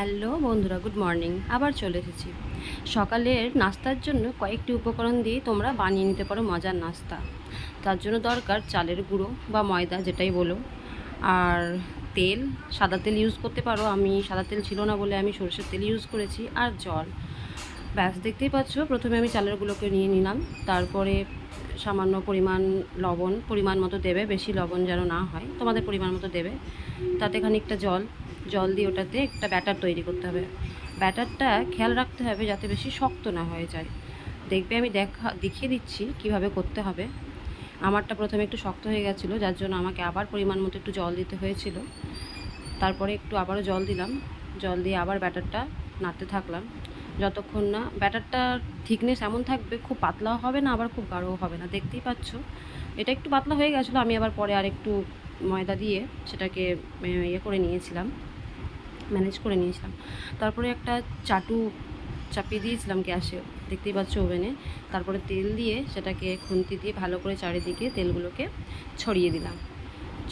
Hello বন্ধুরা, good morning. আবার চলে এসেছি। সকালের নাস্তার জন্য কয়েকটি উপকরণ দিয়ে তোমরা বানিয়ে নিতে পারো মজার নাস্তা। তার জন্য দরকার চালের গুঁড়ো বা ময়দা, যেটাই বলো। আর তেল, সাদা তেল ইউজ করতে পারো। আমি সাদা তেল ছিল না বলে আমি সরষের তেল ইউজ করেছি। আর জল। ব্যাস, দেখতেই পাচ্ছ, প্রথমে আমি চালেরগুলোকে নিয়ে নিলাম। তারপরে সামান্য পরিমাণ লবণ, পরিমাণ মতো দেবে, বেশি লবণ যেন না হয়, তোমাদের পরিমাণ মতো দেবে। তাতে খানিকটা জল জল দিয়ে ওটাতে একটা ব্যাটার তৈরি করতে হবে। ব্যাটারটা খেয়াল রাখতে হবে যাতে বেশি শক্ত না হয়ে যায়। দেখবে আমি দেখা, দেখিয়ে দিচ্ছি কীভাবে করতে হবে। আমারটা প্রথমে একটু শক্ত হয়ে গেছিল, যার জন্য আমাকে আবার পরিমাণ মতো একটু জল দিতে হয়েছিল। তারপরে একটু আবারও জল দিলাম। জল দিয়ে আবার ব্যাটারটা নাড়তে থাকলাম। যতক্ষণ না। ব্যাটারটা থিকনেস এমন থাকবে, খুব পাতলাও হবে না, আবার খুব গাঢ়ও হবে না। দেখতেই পাচ্ছ। এটা একটু পাতলা হয়ে গেছিল, আমি আবার পরে আর একটু ময়দা দিয়ে সেটাকে ইয়ে করে নিয়েছিলাম ম্যানেজ করে নিয়েছিলাম। তারপরে একটা চাটু চাপিয়ে দিয়েছিলাম গ্যাসে, দেখতেই পাচ্ছ ওভেনে। তারপরে তেল দিয়ে সেটাকে খুন্তি দিয়ে ভালো করে চারিদিকে তেলগুলোকে ছড়িয়ে দিলাম।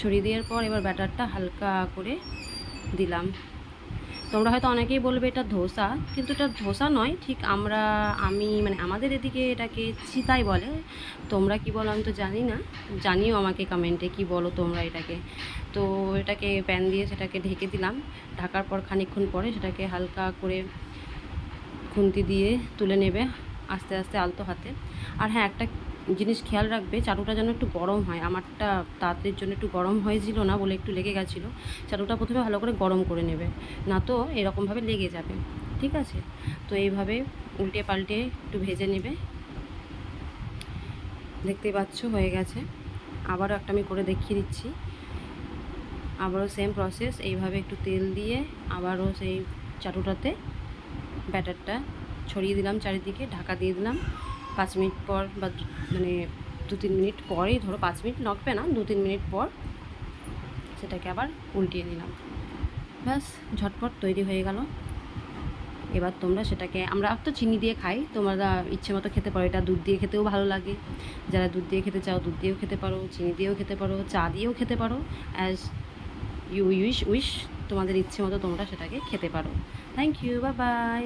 ছড়িয়ে দেওয়ার পর এবার ব্যাটারটা হালকা করে দিলাম। তোমরা হয়তো অনেকেই বলবে এটা ধোসা, কিন্তু এটা ধোসা নয়, ঠিক আমরা, আমি মানে আমাদের এদিকে এটাকে চিতাই বলে। তোমরা কি বলো আমি তো জানি না, জানিও আমাকে কমেন্টে কি বলো তোমরা এটাকে। তো এটাকে প্যান দিয়ে সেটাকে ঢেকে দিলাম, ঢাকার পর খানিকক্ষণ পরে সেটাকে হালকা করে খুন্তি দিয়ে তুলে নেবে আস্তে আস্তে আলতো হাতে। আর হ্যাঁ একটা জিনিস খেয়াল রাখবে চাটুটা যেন একটু গরম হয়। আমারটা তাড়াতাড়ির জন্য একটু গরম হয়েছিল না বলে একটু লেগে গেছিল। চাটুটা প্রথমে ভালো করে গরম করে নেবে, না তো এরকমভাবে লেগে যাবে, ঠিক আছে? তো এইভাবে উল্টে পাল্টে একটু ভেজে নেবে। দেখতেই পাচ্ছ, হয়ে গেছে। আবারও একটা আমি করে দেখিয়ে দিচ্ছি। আবারও সেম প্রসেস এইভাবে একটু তেল দিয়ে আবারও সেই চাটুটাতে ব্যাটারটা ছড়িয়ে দিলাম চারিদিকে, ঢাকা দিয়ে দিলাম। পাঁচ মিনিট পর বা মানে দু তিন মিনিট পরেই, ধরো পাঁচ মিনিট লাগবে না, দু তিন মিনিট পর সেটাকে আবার উল্টিয়ে নিলাম। ব্যাস, ঝটপট তৈরি হয়ে গেল। এবার তোমরা সেটাকে, আমরা তো চিনি দিয়ে খাই, তোমরা ইচ্ছে মতো খেতে পারো, এটা দুধ দিয়ে খেতেও ভালো লাগে। যারা দুধ দিয়ে খেতে চাও, দুধ দিয়েও খেতে পারো, চিনি দিয়েও খেতে পারো, চা দিয়েও খেতে পারো অ্যাজ ইউ উইশ উইশ তোমাদের ইচ্ছে মতো তোমরা সেটাকে খেতে পারো। থ্যাংক ইউ বা বাই